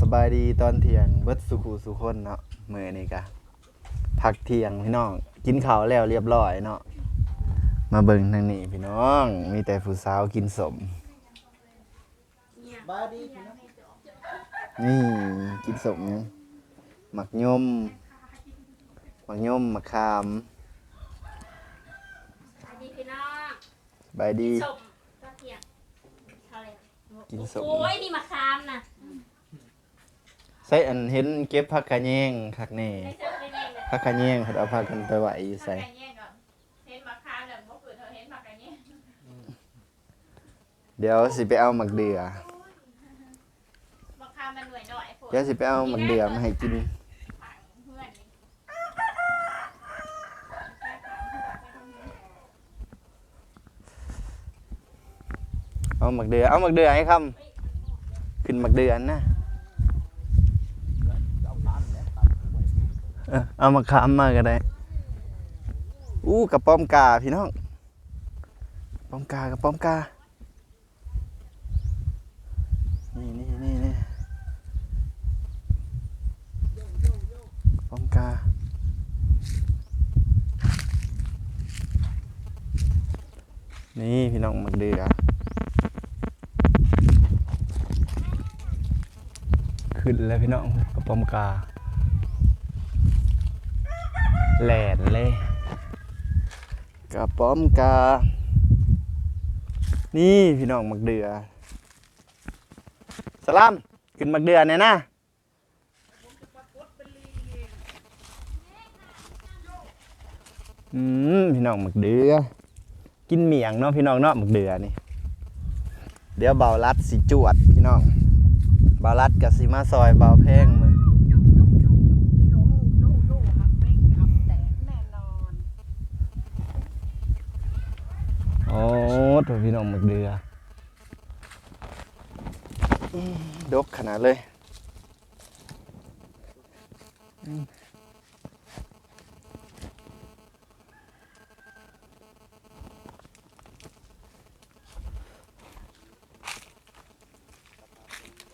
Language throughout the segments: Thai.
สบายดีตอนเที่ยงเบิดสุขุสุคนเนาะมื้อนี้กะพักเที่ยงพี่น้อง กินข้าวแล้วเรียบร้อยเนาะมาเบิ่งทางนี้พี่น้อง มีแต่ผู้สาวกินสมบาดีพี่น้องนี่กินสมหยังหมักยมหมักยมหมักขามสวัสดีพี่น้องสบายดี สมก็เที่ยงเท่าไหร่กินสมโอ้ยนี่มะขามนะ ใส่อันเห็นเก็บผักกะแยงคักแน่ไม่เจอไม่แน่เลยผักกะแยงเพิ่นเอาผักกันไปไว้อยู่ใส่ไก่แย่ก่อนเห็นมะขามเดี๋ยวบ่คือเธอเห็นมะไก่แย่เดี๋ยวสิไปเอาหมักเดือมะขามมันหน่วยหน่อยพวกเดี๋ยวสิไปเอาหมักเดือมาให้กินเพื่อนนี่เอาหมักเดือเอาหมักเดือให้คำขึ้นหมักเดือนนะ เอาตามแล้วตามไว้ เออเอามาขามมาก็ได้ อู้กระป้อมกาพี่น้อง ป้อมกากระป้อมกา นี่นี่นี่นี่ป้อมกา นี่พี่น้องหมักเดือขึ้นแล้วพี่น้องกระป้อมกา แหลนเลยกระป้อมกา นี่พี่น้องมักเดือสลามขึ้นมักเดือเนี่ยนะอืมพี่น้องมักเดือ กินเมียงเนาะพี่น้องเนาะมักเดือนี่ เดี๋ยวเบารัดสิจวดพี่น้องเบารัดกับสิมาซอยเบาแพงมือ โยโยโยโยฮักแม่งทำแตกแน่นอน โอ้โถพี่น้องหมึกเดืออื้อดกขนาดเลยอืม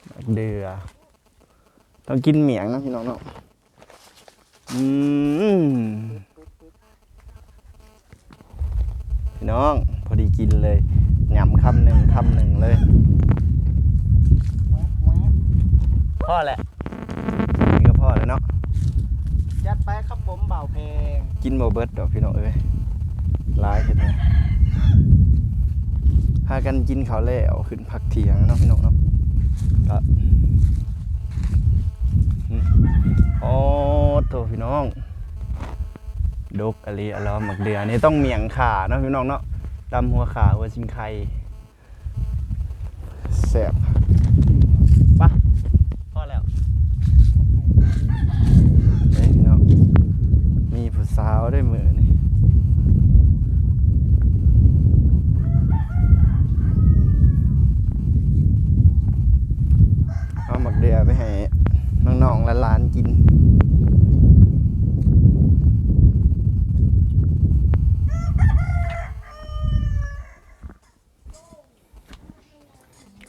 หมึกเดือต้องกินเหมียงนะพี่น้องเนาะอืม พี่น้องพอดีกินเลยหยำคำหนึ่งคำหนึ่งเลยแวะแวะพ่อแหละนี่ก็พ่อแล้วเนาะจัดไปครับผมเบาเพลงกินโมเบิร์ตดอกพี่น้องเอ้ยร้ายเห็นไหมพากันกินข้าวแล้วขึ้นพักเที่ยงเนาะพี่น้องเนาะก็อืมโอ้โถพี่น้อง ดกอะไรอะไรหมักเดือนี่ต้องเมียงขาเนาะพี่น้องเนาะดำหัวขาหัวชิงไข่แสบปะพอแล้วเฮ้ยพี่น้องมีผู้สาวด้วยมือนี่เอาหมักเดือไปให้น้องๆและหลานๆกิน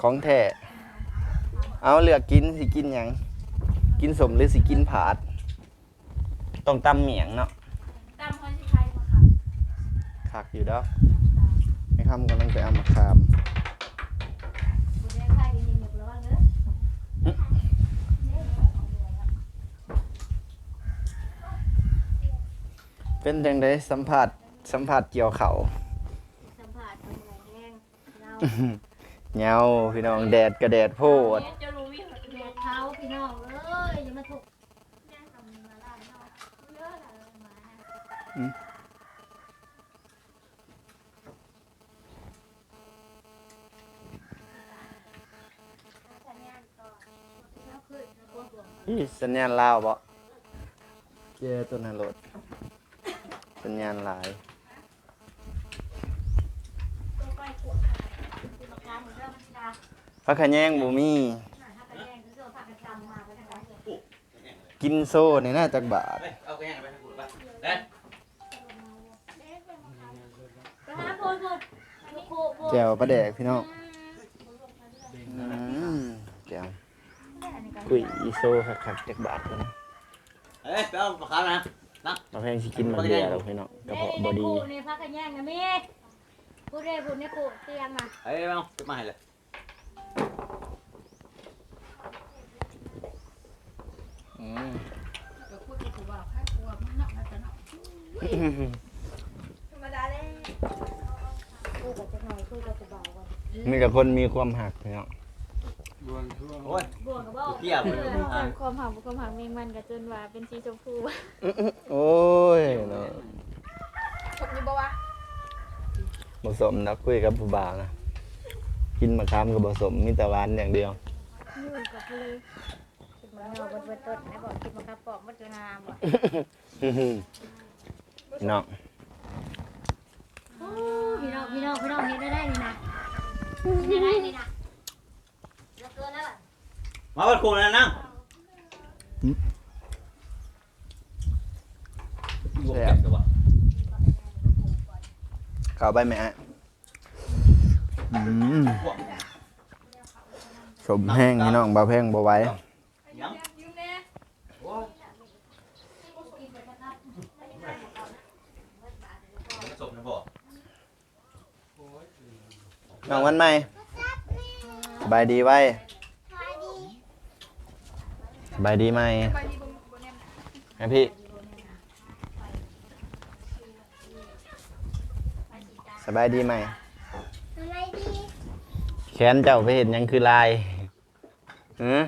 ของแท้เอาเลือกกินสิกินหยังกินสมหรือสิกินผาด ต้องตำเหมียงเนาะตามคนที่ไทยมาค่ะคักอยู่เด้อให้คำกำลังไปเอามาคามคุณได้ไทยดีๆหมดแล้วเนอะเป็นจังไดสัมผัสสัมผัสเกี่ยวเขาวสัมผัสทำอะไรแห้งเรา เหงาพี่น้องแดดกระแดดโพดจะรู้วิเดือดเท้าพี่น้องเอ้ยอย่ามาถูกแย่งทำมาล่าเนาะเยอะอะไรมานะอีสัญญาณลาวบ่เจอตัวนั้นรถสัญญาณหลาย ตัวไปขวดคือมะขามเหมือนเดิมมันดา พระขะแยงบ่มีถ้าไปแย่งคือเสื้อผ้ากันจำมาไปทางไหนกินโซ่นี่น่าจักบาทเอาไปยังไปทางกูป่ะไปหาโพดโพดโพดโพดแก้วปลาแดกพี่น้องอืมแก้วอันนี้ก็กุยอีโซคักๆจากบาทกันนะเอ้ยไปเอาปลาคาร์ฟนะเราแพงสิกินหมักเดือเราพี่น้องกระเพาะบอดีนี่พักกันแย่งนะมีพูดได้พูดนี่พูดเตรียมมาเอ้ยเอาจะมาให้เลย อืม เดี๋ยวพูดกับกูว่าให้กูว่ามันหนักนะจ๊ะเนาะ ธรรมดาเลยพูดกับจะหน่อยพูดกับจะเบาก่อนมีแต่คนมีความหักพี่น้องโอ้ยบวกกับว่เกียวเลยความหักความหักมีมันกับจนว่าเป็นสีชมพูโอ้ยเนาะชมนี่บ่วะผสมนักคุยกับผู้บ่าวนะ กินมะขามกับผสมมีแต่หวานอย่างเดียวอยู่กับเลย มาเงาบนบนต้นนะบอกคิดมาครับปอกมันจะงามบ่พี่น้องพี่น้องพี่น้องพี่น้องเห็นได้ได้นี่นะเห็นได้นี่นะเลิกเกินแล้วมาวัดคูนะนั่งแซ่บตัวเข้าไปไหมฮะอืมสมแห้งพี่น้องบ่าแพงบ่ไหว้ ยัง ยืมแน่ โอ้ยจบนะพ่อ น้องวันใหม่สบายดีไว้สบายดีไหมไปดีบ่บ่แน่นให้พี่สบายดีไหมอะไรดีแขนเจ้าไปเห็นหยังคือลายหือ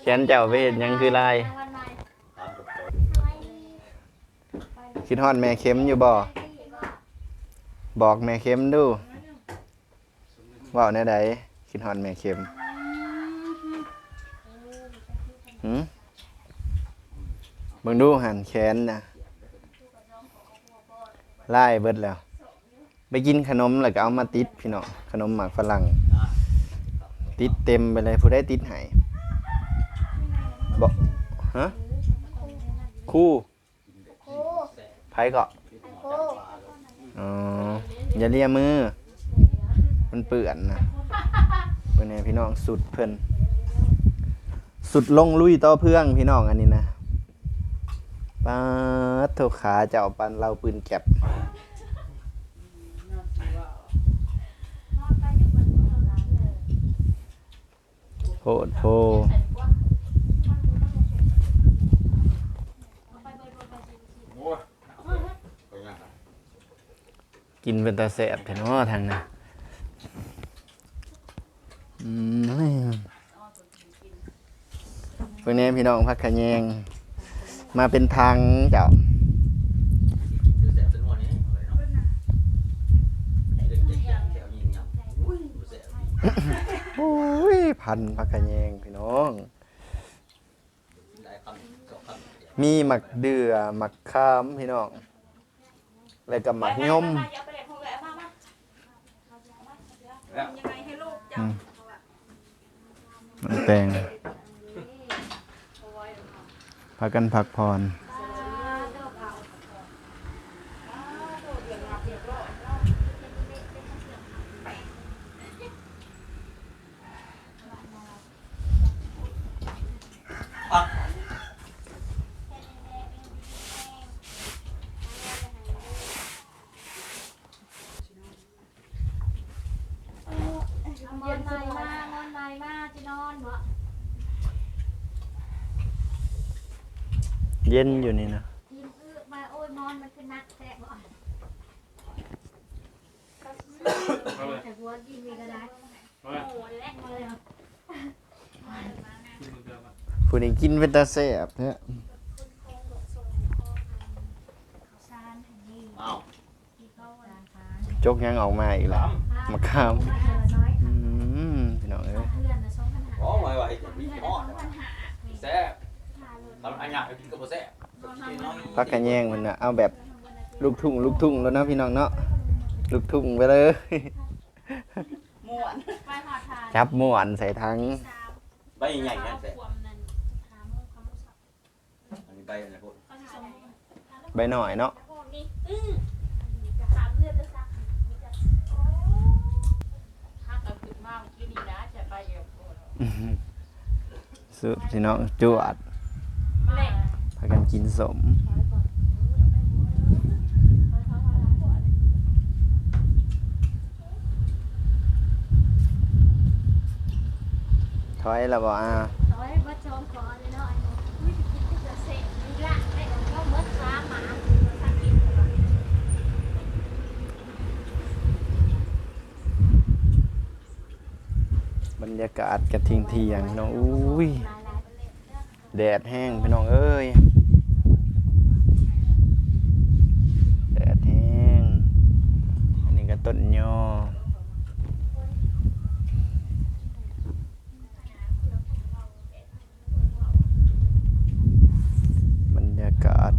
แขนเจ้าไปเห็นหยังคือลายวันใหม่ตามกับโจอะไรดีคิดฮอดแม่เข็มอยู่บ่ บอกแม่เข็มดูเว่าแน่ใดคิดฮอดแม่เข็มหืมเบิ่งดูหันแขนนะไล่เบิดแล้ว ไปกินขนมแล้วก็เอามาติดพี่น้องขนมหมากฝรั่ง ติดเต็มไปเลยผู้ได้ติดให้บอกฮะคู่โอ้ไผเกาะโอ้อ๋ อย่าเลียมือ มันเปื่อนนะเพื่อนให้พี่น้องสุดเพิ่นสุดลงลุยต่อเพื่องพี่น้องอันนี้นะป้าดโถขาเจ้าปันเราปืนแก็บโพดโพ กินเป็นตาแสบแท้เนาะทางนั้นอืมเพื่อนนี้พี่น้องพักขะแยง มาเป็นทางเจ้าคือแซ่บเป็นหัวนี้เลยเนาะเด็กๆแถวยิงยังอุ้ยแซ่บโอ้ยพันพักกะแยงพี่น้องได้คำสองคำมีหมักเดือหมักขามพี่น้องแล้วก็หมักยมอย่าไปเด็กของแหลมมามายังไงให้ลูกจับ มัน แตงพักกันพักผ่อนในมากนอนในมากจะนอนบ่ เย็นอยู่นี่นะกินอื้อมาโอ้ยนอนมันคือนักแทะบ่แต่หัวกินมีก็ได้โอ้ยแลกมาเลยผู้นี้กินเป็นตาแสบเนี่ยชานหันนี่อ้าวที่เขาร้านค้าจกยังออกมาอีกแล้วมะขามเธอน้อยอืมพี่น้องเอ้ยเพื่อนนะสองพันห้าโอ้ยไหวๆมีหอดแซ่บ ทำอันยากไปกินกับบ่แซ่บกินน้อยพักกะแยงมันนะเอาแบบลูกทุ่งลูกทุ่งแล้วเนาะพี่น้องเนาะลูกทุ่งไปเลย ม่วนไปหอดทานจับหมวนใส่ถังใบใหญ่นั่นแซ่บความนั้นหาโมงคำศัพท์อันนี้ใบอะไรพวกเขาจะส่งใบหน่อยเนาะพวกนี้อื้อสามเดือนจะซักมีจะทักเอาขึ้นมาเมื่อกี้นี่นะจะไปเดี๋ยวโสุพี่น้องจวดเละ พากันกินสมถอยแล้วบ่อ่าร้อยวัดชมก่อนเลยเนาะไอ้หนูอุ้ยกินที่จะเสร็จนี่ละได้ก็มดขาหมาบรรยากาศกระทิงเทียงพี่น้องอุ้ย แดดแห้งพี่น้องเอ้ย แดดแห้ง อันนี้ก็ต้นยอบรรยากาศ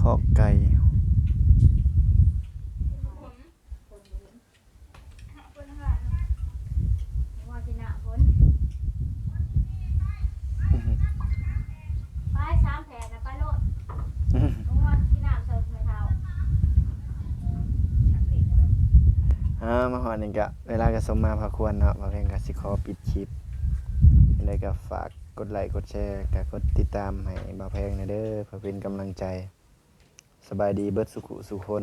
คอกไก่ ไปสามแผลนะไปโลดเพราะว่าที่น้ำเสิร์ฟไม่เท่า อ่ามาหอดนี่ก็เวลาก็สมมาพอควรเนาะบาเพลงก็สิขอปิดคลิปอะไรก็ฝากกดไลค์กดแชร์กับกดติดตามให้บาแพงหนะเด้อเพื่อเป็นกำลังใจ สบายดีเบิดสุขุสุคน